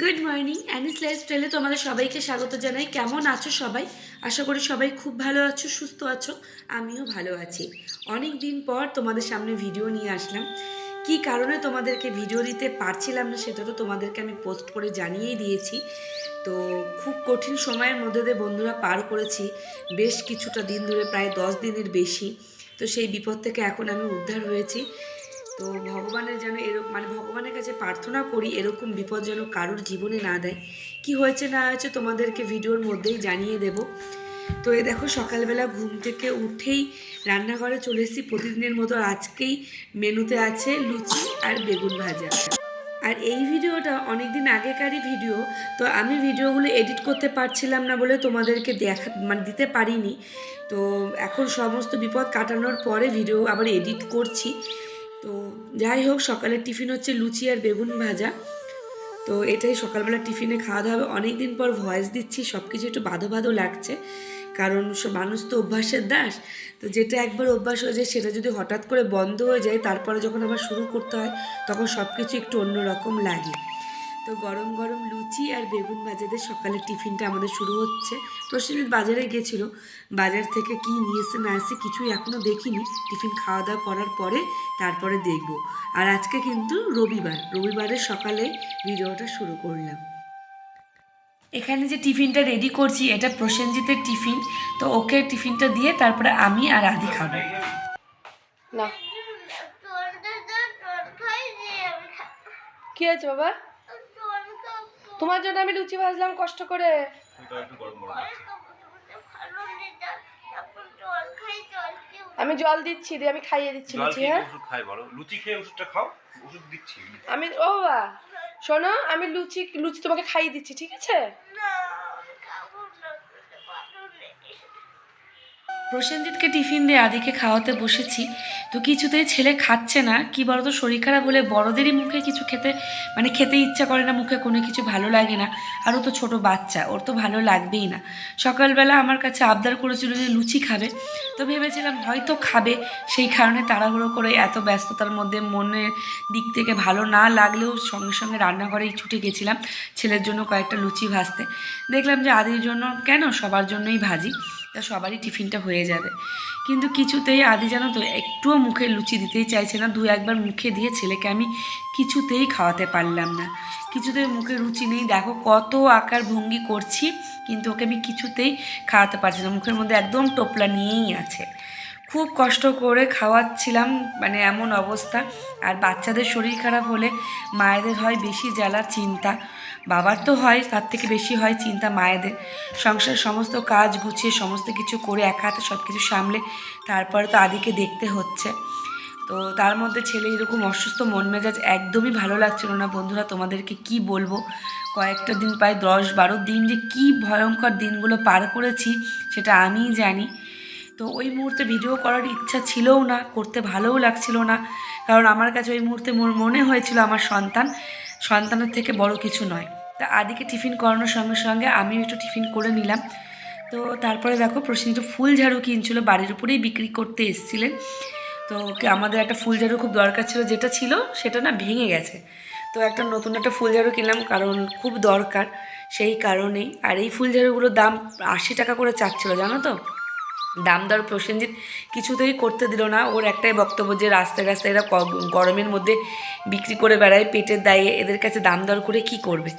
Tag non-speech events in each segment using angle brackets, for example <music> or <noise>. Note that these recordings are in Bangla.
গুড মর্নিং অ্যানিস লাইফস্টাইলে তোমাদের সবাইকে স্বাগত জানাই। কেমন আছো সবাই? আশা করি সবাই খুব ভালো আছো, সুস্থ আছো, আমিও ভালো আছি। অনেক দিন পর তোমাদের সামনে ভিডিও নিয়ে আসলাম। কি কারণে তোমাদেরকে ভিডিও দিতে পারছিলাম না সেটা তো তোমাদেরকে আমি পোস্ট করে জানিয়েই দিয়েছি। তো খুব কঠিন সময়ের মধ্যে দিয়ে বন্ধুরা পার করেছি, বেশ কিছুটা দিন ধরে, প্রায় দশ দিনের বেশি। তো সেই বিপদ থেকে এখন আমি উদ্ধার হয়েছি। তো ভগবানের যেন এরকম মানে ভগবানের কাছে প্রার্থনা করি এরকম বিপদ যেন কারোর জীবনে না দেয়। কি হয়েছে না হয়েছে তোমাদেরকে ভিডিওর মধ্যেই জানিয়ে দেব। তো এ দেখো সকালবেলা ঘুম থেকে উঠেই রান্নাঘরে চলে এসেছি। প্রতিদিনের মতো আজকেই মেনুতে আছে লুচি আর বেগুন ভাজা। আর এই ভিডিওটা অনেক দিন আগেকারই ভিডিও, তো আমি ভিডিওগুলো এডিট করতে পারছিলাম না বলে তোমাদেরকে দেখা মানে দিতে পারিনি। তো এখন সমস্ত বিপদ কাটানোর পরে ভিডিও আবার এডিট করছি। তো যাই হোক, সকালের টিফিন হচ্ছে লুচি আর বেগুন ভাজা। তো এটাই সকালবেলা টিফিনে খাওয়া দাওয়া হবে। অনেক দিন পর ভয়েস দিচ্ছি সব কিছু একটু বাধো বাধো লাগছে। কারণ মানুষ তো অভ্যাসের দাস। তো যেটা একবার অভ্যাস হয়ে যায়, সেটা যদি হঠাৎ করে বন্ধ হয়ে যায়, তারপরে যখন আবার শুরু করতে হয়, তখন সব কিছু একটু অন্যরকম লাগে। তো গরম গরম লুচি আর বেগুন ভাজাদের সকালের টিফিনটা আমাদের শুরু হচ্ছে। প্রসেনজিৎ বাজারে গেছিল বাজার থেকে কি নিয়ে এসে না এসে কিছুই এখনও দেখিনি। টিফিন খাওয়া দাওয়া করার পরে তারপরে দেখব। আর আজকে কিন্তু রবিবার রবিবারের সকালে ভিডিওটা শুরু করলাম। এখানে যে টিফিনটা রেডি করছি এটা প্রসেনজিতের টিফিন। তো ওকে টিফিনটা দিয়ে তারপরে আমি আর আদি খাব। না। কি হয়েছে বাবা? তোমার জন্য আমি লুচি ভাজলাম কষ্ট করে। আমি জল দিচ্ছি দিয়ে আমি খাইয়ে দিচ্ছি লুচি হ্যাঁ? ওষুধ খাই বলো। লুচি খেয়ে ওষুধটা খাও ওষুধ দিচ্ছি। আমি ও বাবা শোনো আমি লুচি লুচি তোমাকে খাইয়ে দিচ্ছি ঠিক আছে? প্রসেনজিৎকে টিফিন দিয়ে আদিকে খাওয়াতে বসেছি। তো কিছুতেই ছেলে খাচ্ছে না। কি বলতো, শরীর খারাপ হলে বড়দেরই মুখে কিছু খেতে মানে খেতে ইচ্ছা করে না, মুখে কোনো কিছু ভালো লাগে না। আর ও তো ছোটো বাচ্চা, ওর তো ভালো লাগবেই না। সকালবেলা আমার কাছে আবদার করেছিল যে লুচি খাবে। তো ভেবেছিলাম হয়তো খাবে, সেই কারণে তাড়াহুড়ো করে এত ব্যস্ততার মধ্যে মনের দিক থেকে ভালো না লাগলেও সঙ্গে সঙ্গে রান্নাঘরেই ছুটে গেছিলাম ছেলের জন্য কয়েকটা লুচি ভাজতে। দেখলাম যে আদির জন্য কেন সবার জন্যই ভাজি। তা সবারই টিফিনটা হয়ে যাবে। কিন্তু কিছুতেই আদি জানো তো একটুও মুখে লুচি দিতেই চাইছে না। দু একবার মুখে দিয়ে ছেলেকে আমি কিছুতেই খাওয়াতে পারলাম না। কিছুতেই মুখে রুচি নেই। দেখো কত আকার ভঙ্গি করছি, কিন্তু ওকে আমি কিছুতেই খাওয়াতে পারছি না। মুখের মধ্যে একদম টোপলা নিয়েই আছে। খুব কষ্ট করে খাওয়াচ্ছিলাম মানে এমন অবস্থা। আর বাচ্চাদের শরীর খারাপ হলে মায়েদের হয় বেশি জ্বালা, চিন্তা। বাবার তো হয়, তার থেকে বেশি হয় চিন্তা মায়েদের। সংসার সমস্ত কাজ গুছিয়ে, সমস্ত কিছু করে এক হাতে সব কিছু সামলে তারপরে তো আদিকে দেখতে হচ্ছে। তো তার মধ্যে ছেলে এরকম অসুস্থ, মন মেজাজ একদমই ভালো লাগছিল না। বন্ধুরা, তোমাদেরকে কি বলব? কয়েকটা দিন, প্রায় দশ বারো দিন যে কি ভয়ঙ্কর দিনগুলো পার করেছি, সেটা আমিই জানি। তো ওই মুহূর্তে ভিডিও করার ইচ্ছা ছিলও না, করতে ভালোও লাগছিল না। কারণ আমার কাছে ওই মুহূর্তে মনে হয়েছিল আমার সন্তান। সন্তানের থেকে বড় কিছু নয়। তা আদিকে টিফিন করানোর সঙ্গে সঙ্গে আমিও একটু টিফিন করে নিলাম। তো তারপরে দেখো প্রসেনজিৎ ফুল ঝাড়ু কিনছিল, বাড়ির উপরেই বিক্রি করতে এসেছিলেন। তো আমাদের একটা ফুল ঝাড়ু খুব দরকার ছিল, যেটা ছিল সেটা না ভেঙে গেছে। তো একটা নতুন একটা ফুল ঝাড়ু কিনলাম, কারণ খুব দরকার সেই কারণেই। আর এই ফুল ঝাড়ুগুলোর দাম আশি টাকা করে চাচ্ছিল, জানো তো? দাম দর প্রসেনজিৎ কিছুতেই করতে দিল না। ওর একটাই বক্তব্য যে, রাস্তায় রাস্তায় এরা গরমের মধ্যে বিক্রি করে বেড়ায়, পেটের দায়ে এদের কাছে দাম দর করে কি করবে?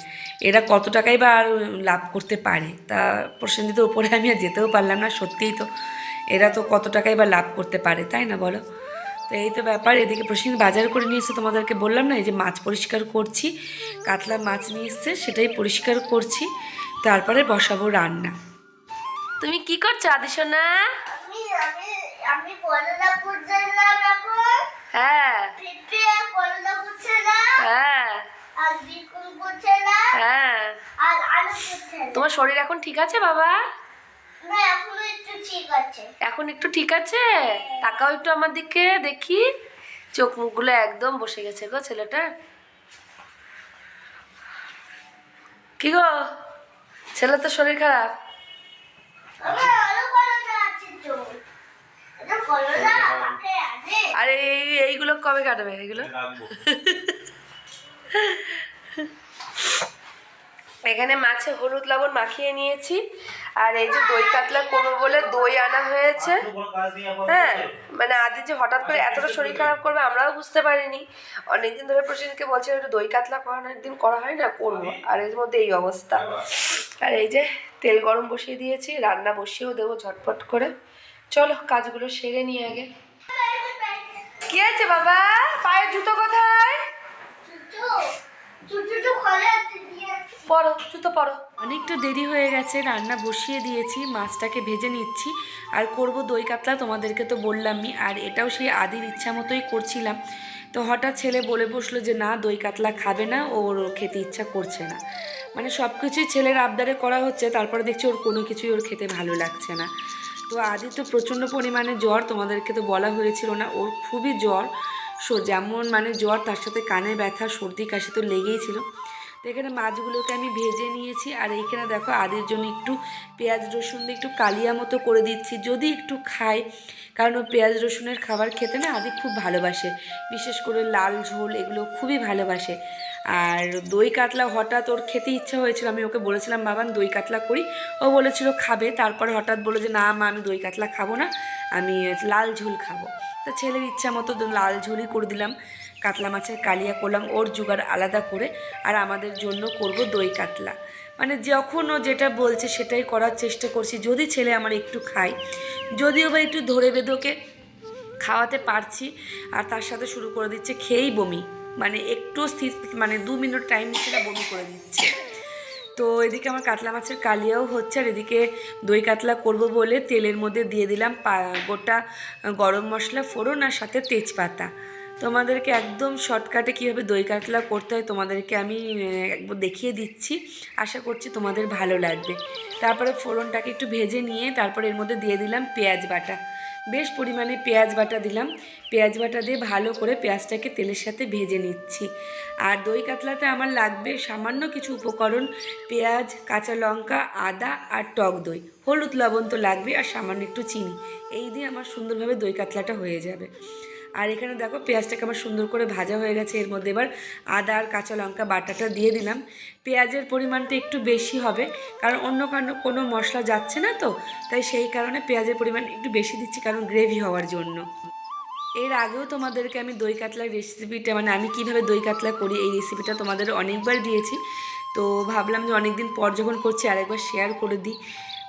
এরা কত টাকাই বা আর লাভ করতে পারে? তা প্রসেনজিতের ওপরে আমি আর যেতেও পারলাম না, সত্যিই তো। এরা তো কত টাকাই বা লাভ করতে পারে, তাই না বলো? তো এই তো ব্যাপার। এদিকে প্রসেনজিৎ বাজার করে নিয়ে এসে তোমাদেরকে বললাম না, এই যে মাছ পরিষ্কার করছি, কাতলা মাছ নিয়ে এসছে, সেটাই পরিষ্কার করছি, তারপরে বসাবো রান্না। তুমি কি করছ আদিসোনা আমি আমি আমি কলদা পুড়ছিলাম এখন। হ্যাঁ। পেঁপে কলদা পুড়ছিলাম হ্যাঁ। আর বিকুল পুড়ছিলাম হ্যাঁ। আর আলু পুড়ছিলাম তোমার শরীর এখন ঠিক আছে বাবা? না এখনও একটু ঠিক আছে। এখন একটু ঠিক আছে? তাকাও একটু আমার দিকে দেখি। চোখ মুখগুলো একদম বসে গেছে গো ছেলেটা কি গো? ছেলে তো শরীর খারাপ। আর এই এইগুলো কবে কাটবে? এগুলো? রাখব। <laughs> এখানে মাছে হলুদ লবণ মাখিয়ে নিয়েছি। আর এই যে দই কাতলা করব বলে দই আনা হয়েছে। হ্যাঁ মানে আদি যে হঠাৎ করে এতটা শরীর খারাপ করবে আমরাও বুঝতে পারিনি। অনেকদিন ধরে প্রসেনকে বলছে, একটু দই কাতলা করানো একদিন করা হয় না, করব। আর এর মধ্যে এই অবস্থা। আর এই যে তেল গরম বসিয়ে দিয়েছি, রান্না বসিয়েও দেবো ঝটপট করে। চলো, কাজগুলো সেরে নিই আগে। কি আছে বাবা? পায়ের জুতো কোথায়? চুচু চুচু খোলে পরো, জুতো পরো। অনেকটা দেরি হয়ে গেছে, রান্না বসিয়ে দিয়েছি, মাছটাকে ভেজে নিচ্ছি, আর করব দই কাতলা, তোমাদেরকে তো বললামই, আর এটাও সেই আদির ইচ্ছা মতোই করছিলাম। তো হঠাৎ ছেলে বলে বসল যে, না, দই কাতলা খাবে না, ওর খেতে ইচ্ছা করছে না। মানে সব কিছুই ছেলের আবদারে করা হচ্ছে, তারপরে দেখছি ওর কোনো কিছুই ওর খেতে ভালো লাগছে না। তো আদি তো প্রচণ্ড পরিমাণে জ্বর, তোমাদেরকে তো বলা হয়েছিল না, ওর খুবই জ্বর। সো যেমন মানে জ্বর, তার সাথে কানে ব্যথা, সর্দি, কাশি তো লেগেই ছিল। তো এখানে মাছগুলোকে আমি ভেজে নিয়েছি। আর এইখানে দেখো আদির জন্য একটু পেঁয়াজ, রসুন দিয়ে একটু কালিয়া মতো করে দিচ্ছি। যদি একটু খায় কারণ ও পেঁয়াজ, রসুনের খাবার খেতে না আদি খুব ভালোবাসে। বিশেষ করে লাল ঝোল এগুলো খুবই ভালোবাসে। আর দই কাতলা হঠাৎ ওর খেতে ইচ্ছা হয়েছিল, আমি ওকে বলেছিলাম বাবান দই কাতলা করি। ও বলেছিল, খাবে। তারপরে হঠাৎ বলে যে, না, মা, আমি দই কাতলা খাব না, আমি লাল ঝোল খাব। তা ছেলের ইচ্ছা মতো লাল ঝোলই করে দিলাম। কাতলা মাছের কালিয়া করলাম ওর জোগাড় আলাদা করে আর আমাদের জন্য করব দই কাতলা। মানে যখনও যেটা বলছে সেটাই করার চেষ্টা করছি, যদি ছেলে আমার একটু খায়। যদিও বা একটু ধরে বেঁধোকে খাওয়াতে পারছি, আর তার সাথে শুরু করে দিচ্ছে খেয়েই বমি। মানে একটু স্থির মানে দু মিনিট টাইম নিচ্ছে না, বমি করে দিচ্ছে। তো এদিকে আমার কাতলা মাছের কালিয়াও হচ্ছে, আর এদিকে দই কাতলা করব বলে তেলের মধ্যে দিয়ে দিলাম গোটা গরম মশলা, ফোড়ন আর সাথে তেজপাতা। তোমাদেরকে একদম শর্টকাটে কীভাবে দই কাতলা করতে হয় তোমাদেরকে আমি একবার দেখিয়ে দিচ্ছি। আশা করছি তোমাদের ভালো লাগবে। তারপরে ফোড়নটাকে একটু ভেজে নিয়ে তারপরে এর মধ্যে দিয়ে দিলাম পেঁয়াজ বাটা। বেশ পরিমাণে পেঁয়াজ বাটা দিলাম। পেঁয়াজ বাটা দিয়ে ভালো করে পেঁয়াজটাকে তেলের সাথে ভেজে নিচ্ছি। আর দই কাতলাতে আমার লাগবে সামান্য কিছু উপকরণ পেঁয়াজ, কাঁচা লঙ্কা, আদা আর টক দই। হলুদ লবণ তো লাগবে আর সামান্য একটু চিনি। এই দিয়ে আমার সুন্দরভাবে দই কাতলাটা হয়ে যাবে। আর এখানে দেখো পেঁয়াজটাকে আমার সুন্দর করে ভাজা হয়ে গেছে। এর মধ্যে এবার আদা আর কাঁচা লঙ্কা বাটাটা দিয়ে দিলাম। পেঁয়াজের পরিমাণটা একটু বেশি হবে, কারণ অন্য কারণ কোনো মশলা যাচ্ছে না তো, তাই সেই কারণে পেঁয়াজের পরিমাণ একটু বেশি দিচ্ছি, কারণ গ্রেভি হওয়ার জন্য। এর আগেও তোমাদেরকে আমি দই কাতলার রেসিপিটা মানে আমি কীভাবে দই কাতলা করি এই রেসিপিটা তোমাদের অনেকবার দিয়েছি। তো ভাবলাম যে অনেক দিন পর যখন করছি, আরেকবার শেয়ার করে দিই।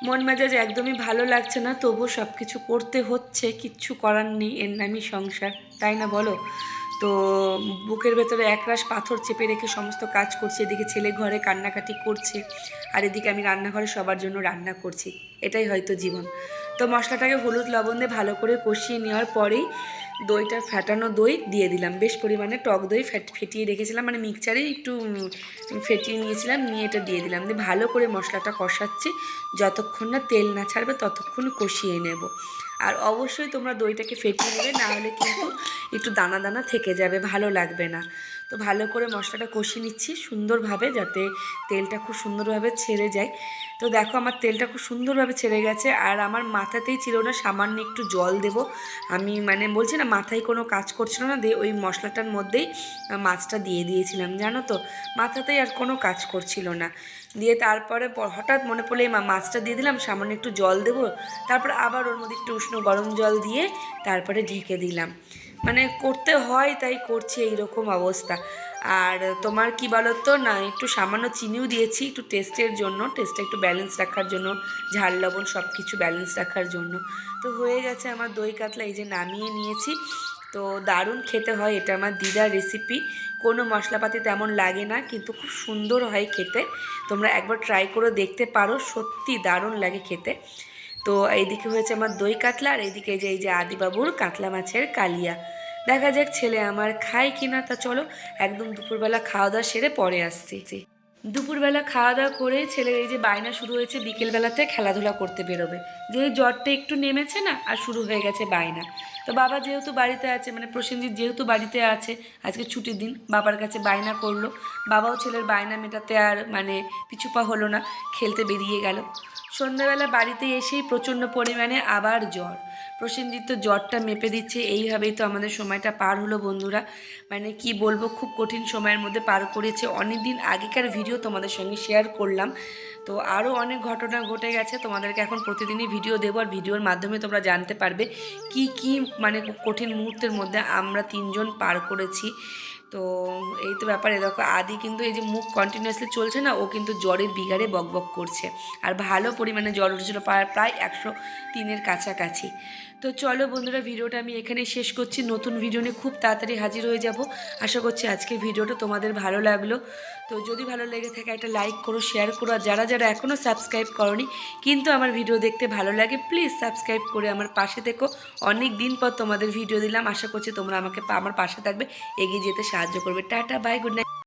মন মেজাজ একদমই ভালো লাগছে না, তবুও সব কিছু করতে হচ্ছে, কিচ্ছু করার নেই, এর নামই সংসার, তাই না বলো? তো বুকের ভেতরে একরাশ পাথর চেপে রেখে সমস্ত কাজ করছি, এদিকে ছেলে ঘরে কান্নাকাটি করছে, আর এদিকে আমি রান্নাঘরে সবার জন্য রান্না করছি, এটাই হয়তো জীবন। তো মশলাটাকে হলুদ লবণ দিয়ে ভালো করে কষিয়ে নেওয়ার পরেই দইটা ফেটানো দই দিয়ে দিলাম। বেশ পরিমাণে টক দই ফ্যাট ফেটিয়ে রেখেছিলাম মানে মিক্সচারে একটু ফেটিয়ে নিয়েছিলাম, নিয়ে এটা দিয়ে দিলাম। দিয়ে ভালো করে মশলাটা কষাচ্ছি। যতক্ষণ না তেল না ছাড়বে, ততক্ষণ কষিয়ে নেব। আর অবশ্যই তোমরা দইটাকে ফেটিয়ে নেবে, না হলে কিন্তু একটু দানা দানা থেকে যাবে, ভালো লাগবে না। তো ভালো করে মশলাটা কষিয়ে নিচ্ছি সুন্দরভাবে যাতে তেলটা খুব সুন্দরভাবে ছেড়ে যায়। তো দেখো আমার তেলটা খুব সুন্দরভাবে ছেড়ে গেছে আর আমার মাথাতেই ছিল না, সামান্য একটু জল দেব। আমি মানে বলছি না মাথায় কোনো কাজ করছিল না, দিয়ে ওই মশলাটার মধ্যেই মাছটা দিয়ে দিয়েছিলাম, জানো তো? মাথাতেই আর কোনো কাজ করছিল না। দিয়ে তারপরে হঠাৎ মনে পড়লে এই মাছটা দিয়ে দিলাম, সামান্য একটু জল দেবো, তারপর আবার ওর মধ্যে একটু উষ্ণ গরম জল দিয়ে তারপরে ঢেকে দিলাম। মানে করতে হয়, তাই করছি এইরকম অবস্থা। আর তোমার কি বলো তো না, একটু সামান্য চিনিও দিয়েছি, একটু টেস্টের জন্য টেস্টটা একটু ব্যালেন্স রাখার জন্য, ঝাল, লবণ সব কিছু ব্যালেন্স রাখার জন্য। তো হয়ে গেছে আমার দই কাতলা, এই যে নামিয়ে নিয়েছি। তো দারুণ খেতে হয়, এটা আমার দিদার রেসিপি কোনো মশলাপাতি তেমন লাগে না, কিন্তু খুব সুন্দর হয় খেতে। তোমরা একবার ট্রাই করে দেখতে পারো, সত্যি দারুণ লাগে খেতে। তো এইদিকে হয়েছে আমার দই কাতলা আর এইদিকে যে এই যে আদিবাবুর কাতলা মাছের কালিয়া। দেখা যাক ছেলে আমার খায় কি না তা চলো, একদম দুপুরবেলা খাওয়া দাওয়া সেরে পরে আসছি। দুপুরবেলা খাওয়া দাওয়া করে ছেলের এই যে বায়না শুরু হয়েছে, বিকেলবেলাতে খেলাধুলা করতে বেরোবে। যে জ্বরটা একটু নেমেছে না, আর শুরু হয়ে গেছে বায়না। তো বাবা যেহেতু বাড়িতে আছে মানে প্রসেনজিৎ যেহেতু বাড়িতে আছে, আজকে ছুটির দিন, বাবার কাছে বায়না করল। বাবাও ছেলের বায়না মেটাতে আর মানে পিছুপা হলো না, খেলতে বেরিয়ে গেল। সন্ধ্যাবেলা বাড়িতে এসেই প্রচণ্ড পরিমাণে আবার জ্বর। প্রসেনজিৎ তো জ্বরটা মেপে দিচ্ছে, এইভাবেই তো আমাদের সময়টা পার হলো বন্ধুরা। মানে কি বলব, খুব কঠিন সময়ের মধ্যে পার করেছে। অনেক দিন আগেকার ভিডিও তোমাদের সঙ্গে শেয়ার করলাম। তো আরও অনেক ঘটনা ঘটে গেছে, তোমাদেরকে এখন প্রতিদিনই ভিডিও দেবো। আর ভিডিওর মাধ্যমে তোমরা জানতে পারবে কি কি মানে কঠিন মুহূর্তের মধ্যে আমরা তিনজন পার করেছি। তো এই তো ব্যাপারে দেখো, আদি কিন্তু এই যে মুখ কন্টিনিউয়াসলি চলছে না, ও কিন্তু জ্বরের বিগারে বকবক করছে। আর ভালো পরিমাণে জ্বর উঠেছিল প্রায় প্রায় একশো তিনের কাছাকাছি। তো চলো বন্ধুরা, ভিডিওটা আমি এখানে শেষ করছি। নতুন ভিডিও নিয়ে খুব তাড়াতাড়ি হাজির হয়ে যাব। আশা করছি আজকের ভিডিওটা তোমাদের ভালো লাগল। তো যদি ভালো লেগে থাকে, একটা লাইক করো শেয়ার করো। আর যারা যারা এখনও সাবস্ক্রাইব করনি, কিন্তু আমার ভিডিও দেখতে ভালো লাগে প্লিজ সাবস্ক্রাইব করে আমার পাশে থেকো। অনেক দিন পর তোমাদের ভিডিও দিলাম। আশা করছি তোমরা আমাকে, আমার পাশে থাকবে, এগিয়ে যেতে সাহায্য করবে। Tata bye good night